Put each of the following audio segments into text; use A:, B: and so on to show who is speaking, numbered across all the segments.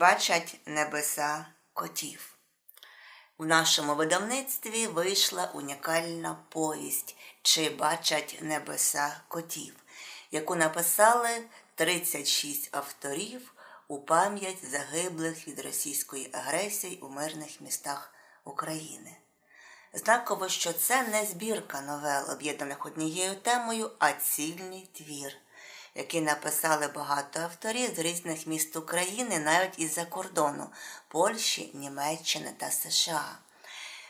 A: бачать небеса котів? У нашому видавництві вийшла унікальна повість Чи бачать небеса котів, яку написали 36 авторів у пам'ять загиблих від російської агресії у мирних містах України. Знаково, що це не збірка новел, об'єднаних однією темою, а цільний твір, який написали багато авторів з різних міст України, навіть із-за кордону Польщі, Німеччини та США.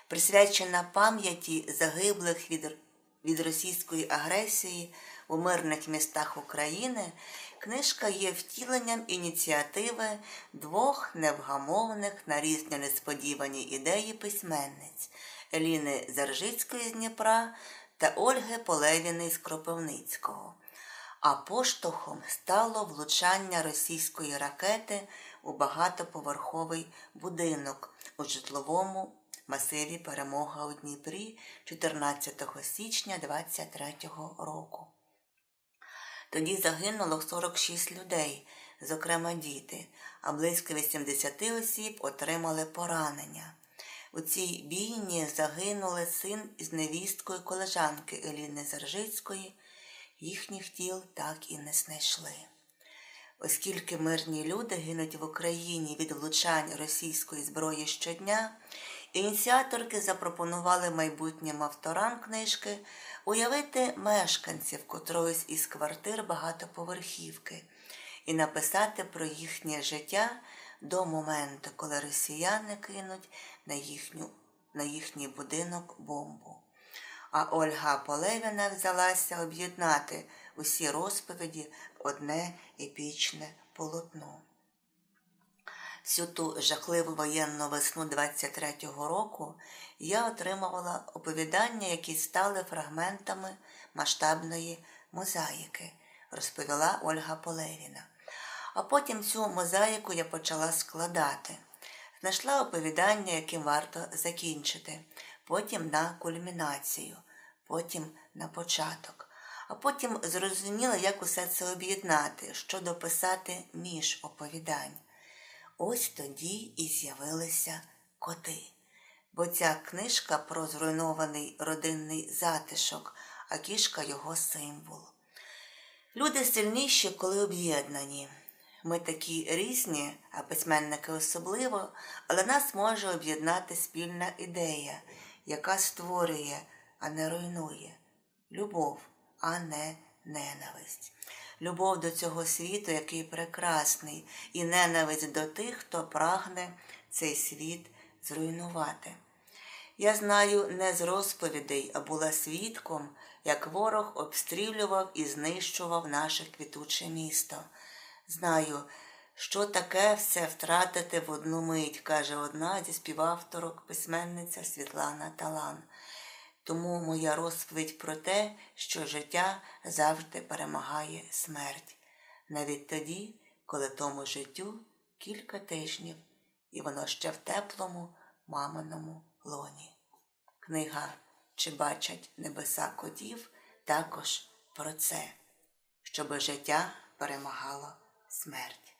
A: Присвячена пам'яті загиблих від, від російської агресії у мирних містах України, книжка є втіленням ініціативи двох невгамовних на різні несподівані ідеї письменниць Еліни Заржицької з Дніпра та Ольги Полевіної з Кропивницького. А поштовхом стало влучання російської ракети у багатоповерховий будинок у житловому масиві Перемога у Дніпрі 14 січня 23 року. Тоді загинуло 46 людей, зокрема діти, а близько 80 осіб отримали поранення. У цій бійні загинули син із невісткою колежанки Еліни Заржицької, їхніх тіл так і не знайшли. Оскільки мирні люди гинуть в Україні від влучань російської зброї щодня, ініціаторки запропонували майбутнім авторам книжки уявити мешканців котроїсь із квартир багатоповерхівки і написати про їхнє життя до моменту, коли росіяни кинуть на, їхню, на їхній будинок бомбу. А Ольга Полевіна взялася об'єднати усі розповіді в одне епічне полотно. Всю ту жахливу воєнну весну 23-го року я отримувала оповідання, які стали фрагментами масштабної мозаїки, розповіла Ольга Полевіна. А потім цю мозаїку я почала складати. Знайшла оповідання, яким варто закінчити, потім на кульмінацію, потім на початок. А потім зрозуміла, як усе це об'єднати, що дописати між оповідань. Ось тоді і з'явилися коти. Бо ця книжка про зруйнований родинний затишок, а кішка його символ. Люди сильніші, коли об'єднані. Ми такі різні, а письменники особливо, але нас може об'єднати спільна ідея, яка створює, а не руйнує. Любов, а не ненависть. Любов до цього світу, який прекрасний, і ненависть до тих, хто прагне цей світ зруйнувати. Я знаю не з розповідей, а була свідком, як ворог обстрілював і знищував наше квітуче місто. Знаю, що таке все втратити в одну мить, каже одна зі співавторок письменниця Світлана Талан. Тому моя розповідь про те, що життя завжди перемагає смерть, навіть тоді, коли тому життю кілька тижнів, і воно ще в теплому маминому лоні. Книга Чи бачать небеса котів також про це, щоби життя перемагало смерть.